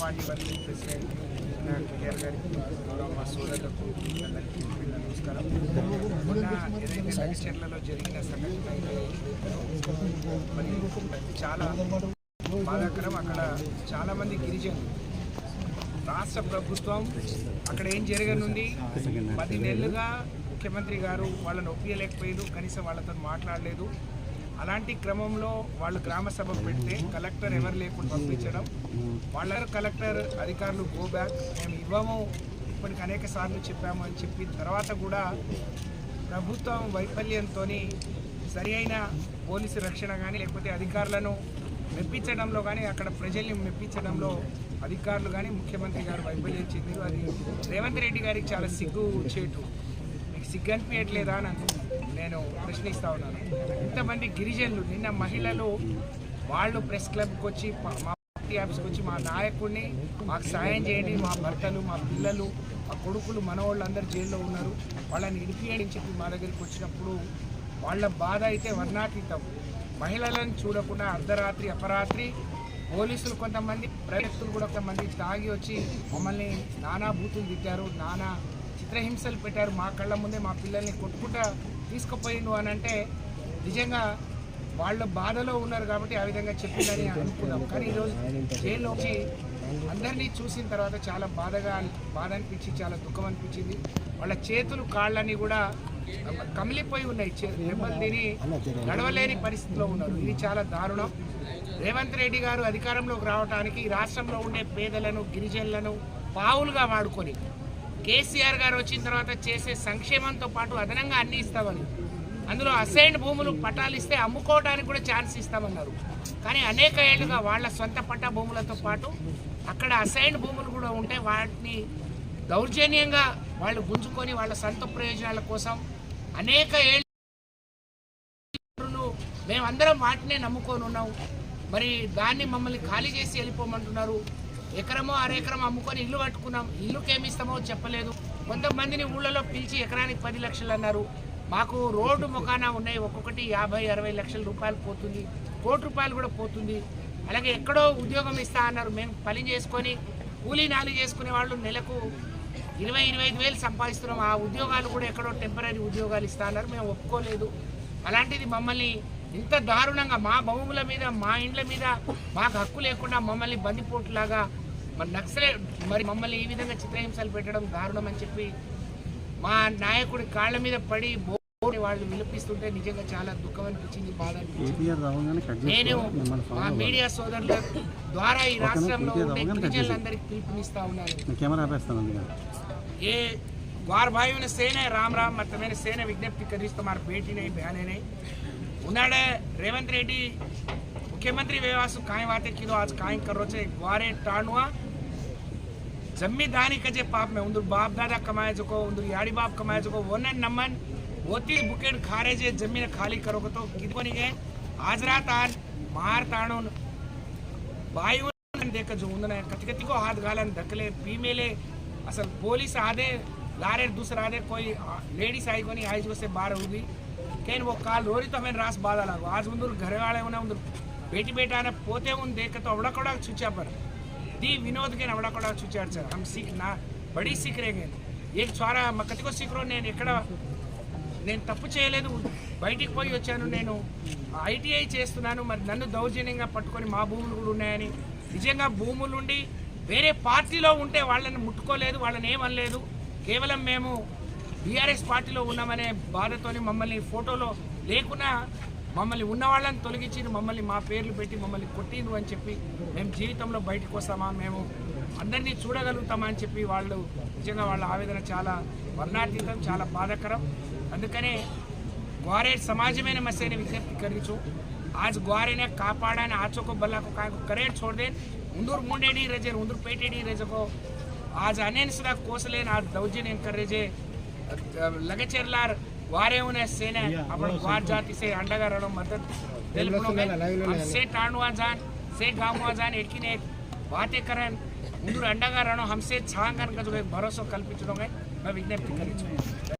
Party working president KR గారికి గౌరవ మా సోదరులకు అందరికీ నమస్కారం. మొన్న ఏదైతే లక్షర్లలో జరిగిన సంఘటన మరి చాలా బాధాకరం. అక్కడ చాలామంది గిరిజనులు రాష్ట్ర ప్రభుత్వం అక్కడ ఏం జరగనుంది? పది నెలలుగా ముఖ్యమంత్రి గారు వాళ్ళని ఒప్పియలేకపోయారు. కనీసం వాళ్ళతో మాట్లాడలేదు. అలాంటి క్రమంలో వాళ్ళు గ్రామ సభ పెడితే కలెక్టర్ ఎవరు లేకుండా పంపించడం. వాళ్ళ కలెక్టర్ అధికారులు గో బ్యాక్ మేము ఇవ్వము. ఇప్పటికి అనేక సార్లు చెప్పాము అని చెప్పిన తర్వాత కూడా ప్రభుత్వం వైఫల్యంతో సరి అయిన పోలీసు రక్షణ కానీ లేకపోతే అధికారులను మెప్పించడంలో కానీ అక్కడ ప్రజల్ని మెప్పించడంలో అధికారులు కానీ ముఖ్యమంత్రి గారు వైఫల్యం చెందిరు. అది రేవంత్ రెడ్డి గారికి చాలా సిగ్గు చేటు. మీకు సిగ్గు అనిపించట్లేదా అని నేను ప్రశ్నిస్తా ఉన్నాను. ఇంతమంది గిరిజనులు నిన్న మహిళలు వాళ్ళు ప్రెస్ క్లబ్కి వచ్చి మా పార్టీ ఆఫీస్కి వచ్చి మా నాయకుడిని మాకు సాయం చేయండి మా భర్తలు మా పిల్లలు మా కొడుకులు మనవాళ్ళు అందరు జైల్లో ఉన్నారు. వాళ్ళని ఇడిపియండి చెప్పి మా దగ్గరికి వచ్చినప్పుడు వాళ్ళ బాధ అయితే వర్ణాతీతం. మహిళలను చూడకుండా అర్ధరాత్రి అపరాత్రి పోలీసులు కొంతమంది ప్రయత్తులు కూడా కొంతమంది తాగి వచ్చి మమ్మల్ని నానా బూతులు తిట్టారు నానా చిత్రహింసలు పెట్టారు. మా కళ్ళ ముందే మా పిల్లల్ని కొట్టుకుంటా తీసుకుపోయిండు అని అంటే నిజంగా వాళ్ళ బాధలో ఉన్నారు కాబట్టి ఆ విధంగా చెప్పిందని అనుకున్నాం. కానీ ఈరోజు జైల్లో వచ్చి అందరినీ చూసిన తర్వాత చాలా బాధగా బాధ అనిపించి చాలా దుఃఖం అనిపించింది. వాళ్ళ చేతులు కాళ్ళని కూడా కమిలిపోయి ఉన్నాయి. చే- దెబ్బలు తిని నడవలేని పరిస్థితిలో ఉన్నారు. ఇది చాలా దారుణం. రేవంత్ రెడ్డి గారు అధికారంలోకి రావడానికి రాష్ట్రంలో ఉండే పేదలను గిరిజనులను పావులుగా వాడుకొని కేసీఆర్ గారు వచ్చిన తర్వాత చేసే సంక్షేమంతో పాటు అదనంగా అన్ని ఇస్తామని. అందులో అసైన్డ్ భూములు పట్టాలు ఇస్తే అమ్ముకోవడానికి కూడా ఛాన్స్ ఇస్తామన్నారు. కానీ అనేక ఏళ్ళుగా వాళ్ళ సొంత పట్టా భూములతో పాటు అక్కడ అసైన్డ్ భూములు కూడా ఉంటే వాటిని దౌర్జన్యంగా వాళ్ళు గుంజుకొని వాళ్ళ సొంత ప్రయోజనాల కోసం అనేక ఏళ్ళు మేమందరం వాటినే నమ్ముకొని ఉన్నాం. మరి దాన్ని మమ్మల్ని ఖాళీ చేసి వెళ్ళిపోమంటున్నారు. ఎకరమో అరెకరం అమ్ముకొని ఇల్లు కట్టుకున్నాం. ఇల్లుకేమిస్తామో చెప్పలేదు. కొంతమందిని ఊళ్ళలో పిలిచి ఎకరానికి పది లక్షలు అన్నారు. మాకు రోడ్డు ముఖాన ఉన్నాయి. ఒక్కొక్కటి యాభై అరవై లక్షల రూపాయలు పోతుంది. కోటి రూపాయలు కూడా పోతుంది. అలాగే ఎక్కడో ఉద్యోగం ఇస్తా అన్నారు. మేము పని చేసుకొని కూలీ నాలి చేసుకునే వాళ్ళు నెలకు ఇరవై ఇరవై ఐదు వేలు సంపాదిస్తున్నాం. ఆ ఉద్యోగాలు కూడా ఎక్కడో టెంపరీ ఉద్యోగాలు ఇస్తా అన్నారు. మేము ఒప్పుకోలేదు. అలాంటిది మమ్మల్ని ఇంత దారుణంగా మా భూముల మీద మా ఇండ్ల మీద మాకు హక్కు లేకుండా మమ్మల్ని బందిపోట్లాగా మరి నక్సలే మరి మమ్మల్ని ఈ విధంగా చిత్రహింసలు పెట్టడం దారుణం అని చెప్పి మా నాయకుడి కాళ్ళ మీద పడి వాళ్ళు విలుపిస్తుంటే నిజంగా చాలా దుఃఖం అనిపించింది బాధ అనిపించింది. నేను మా మీడియా సోదరుల ద్వారా ఈ రాష్ట్రంలో ఉండే ప్రజలందరికీ పిలుపునిస్తా ఉన్నాను. ఏ వారు భావిన సేనే రామ్ రామ్ మతమైన సేన విజ్ఞప్తి కరిస్తూ మరి భేటీనే బ్యానేనే ઉનાળે રેવંત રેડ્ડી મુખ્યમંત્રી વ્યવહાર કાંઈ વાતે કીધું આજ કાંઈ કરો છે ગ્વારે ટાણવા જમ્મી દાની કજે પાપ મેં ઉંદર બાપ દાદા કમાય ચકો ઉંદર યાડી બાપ કમાય ચકો વને નમન હોતી બુકેટ ખારે જે જમીન ખાલી કરો તો કીધવાની કે આજરા તાન માર તાણો ભાઈઓ દેખ જો ઉંદને કથકતી કો હાથ ગાલન ધકલે ફીમેલે અસલ પોલીસ આદે લારે દૂસરા આदे કોઈ લેડીસ આઈ કોની આઈ જો સે બહાર હોગી लारे दूसरा आधे कोई लेडीज आई कोनी आई जो से बाहर होगी केन वो काल रोरी तो हमें रास बाधा लागो आज उंदर घर वाले उन्हें उंदर बेटी बेटा ने पोते उन देख तो अवड़ा कोड़ा चुचा पर दी विनोद के अवड़ा कोड़ा चुचार सर हम सीख ना बड़ी सीख रहे गए एक छोरा कतिको सीख रो నేను ఎక్కడ నేను తప్పు చేయలేదు బయటికి పోయి వచ్చాను నేను ఐటీఐ చేస్తున్నాను మరి నన్ను దౌర్జన్యంగా పట్టుకొని మా భూములు కూడా ఉన్నాయని నిజంగా భూములు ఉండి వేరే పార్టీలో ఉంటే వాళ్ళని ముట్టుకోలేదు వాళ్ళని ఏమనలేదు కేవలం మేము బీఆర్ఎస్ పార్టీలో ఉన్నామనే బాధతోని మమ్మల్ని ఫోటోలో లేకున్నా మమ్మల్ని ఉన్న వాళ్ళని తొలగించి మమ్మల్ని మా పేర్లు పెట్టి మమ్మల్ని కొట్టిండు అని చెప్పి మేము జీవితంలో బయటకు వస్తామా మేము అందరినీ చూడగలుగుతామా అని చెప్పి వాళ్ళు నిజంగా వాళ్ళ ఆవేదన చాలా వర్ణాతీతం చాలా బాధాకరం అందుకనే ग्वारे समाज में ने मसे ने विज्ञप्ति करी छो आज ग्वारे ने कापाड़ा ने आचो को बल्ला को काय को करेट छोड़ दे उंदूर मुंडेडी रजे उंदूर पेटेडी रजे को आज अनेन सुधा कोसले आज दौर्जन्य कर रहे లగచెర్లార్ వారేవునే సేనే. అప్పుడు వార్ జాతి సే అండగా రడం మద్దతు. తెలుపును సే టాండువా జాన్ సే గామువా జాన్ ఎక్కినే బాతే కరన్ ముందు అండగా రణం హంసే ఛాంగన్ కదా భరోసా కల్పించడం మేము విజ్ఞప్తి కలిగించాం